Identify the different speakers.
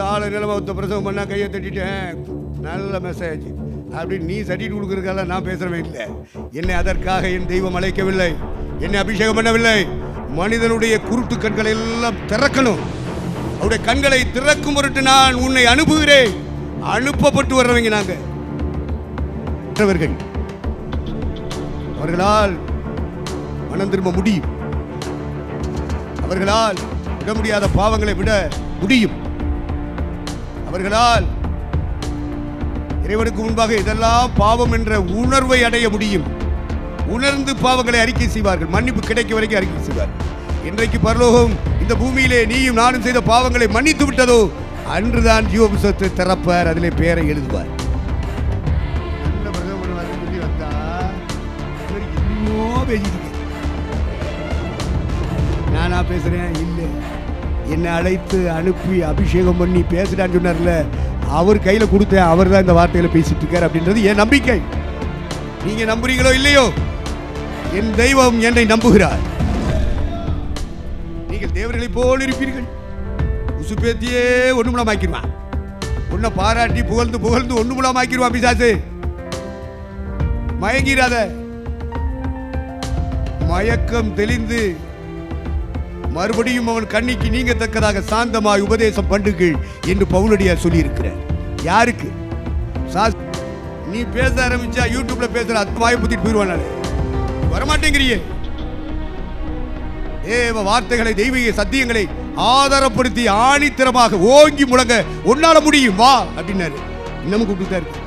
Speaker 1: அந்த ஆள் நிலம ஒருத்த பிரசவம் பண்ணால் கையை தட்டிட்டேன். நல்ல மெசேஜ் அப்படி நீ சட்டிட்டு கொடுக்குறதுக்காக நான் பேசுகிறவே இல்லை. என்னை அதற்காக என் தெய்வம் அழைக்கவில்லை. என்னை அபிஷேகம் பண்ணவில்லை. மனிதனுடைய குருட்டு கண்களை எல்லாம் திறக்கணும். அவருடைய கண்களை திறக்கும் பொருட்டு நான் உன்னை அனுப்புகிறேன். அனுப்பப்பட்டு வர்றவங்க நாங்க. மற்றவர்கள் அவர்களால் மனம் திரும்ப முடியும். அவர்களால் விட முடியாத பாவங்களை விட முடியும். அவர்களால் இறைவனுக்கு முன்பாக இதெல்லாம் பாவம் என்ற உணர்வை அடைய முடியும். உணர்ந்து பாவங்களை அறிக்கை செய்வார்கள். மன்னிப்பு கிடைக்க வரைக்கும் அறிக்கை செய்வார்கள். இன்றைக்கு பரலோகம் இந்த பூமியிலே நீயும் நானும் செய்த பாவங்களை மன்னித்து விட்டதோ அன்றுதான் ஜீவ புஸ்தகத்தை திறப்பார். அதிலே பெயரை எழுதுவார். நானா பேசுறேன்? இல்லை. என்னை அழைத்து அனுப்பி அபிஷேகம் பண்ணி பேசுகிறான்னு சொன்னார்ல அவர் கையில் கொடுத்தேன் அவர் தான் இந்த வார்த்தையில் பேசிட்டு இருக்காரு அப்படின்றது என் நம்பிக்கை. நீங்க நம்புறீங்களோ இல்லையோ என் தெய்வம் என்னை நம்புகிறார். நீங்கள் தேவர்களை போல் இருப்பீர்கள். உசுப்பேத்தியே ஒண்ணுமுலமாக்கிடுவான் உன்னை பாராட்டி புகழ்ந்து புகழ்ந்து ஒண்ணுமுலமாக்கிடுவான் பிசாசு. மயங்கிராத. மயக்கம் தெளிந்து மறுபடியும் அவன் கண்ணிக்கு நீங்கத்தக்கதாக சாந்தமாய் உபதேசம் பண்ணுங்கள் என்று பவுலடியார் சொல்லியிருக்கிறார். யாருக்கு? நீ பேச ஆரம்பிச்சா யூடியூப்ல பேசுற அத்து வாய் புத்திட்டு போயிடுவான் நானு. வரமாட்டேங்கிறியே. தேவ வார்த்தைகளை தெய்வீக சத்தியங்களை ஆதாரப்படுத்தி ஆணித்தரமாக ஓங்கி முழங்க உன்னால முடியும். வா அப்படின்னாரு. இன்னமும் கூப்பிட்டு தான் இருக்கு.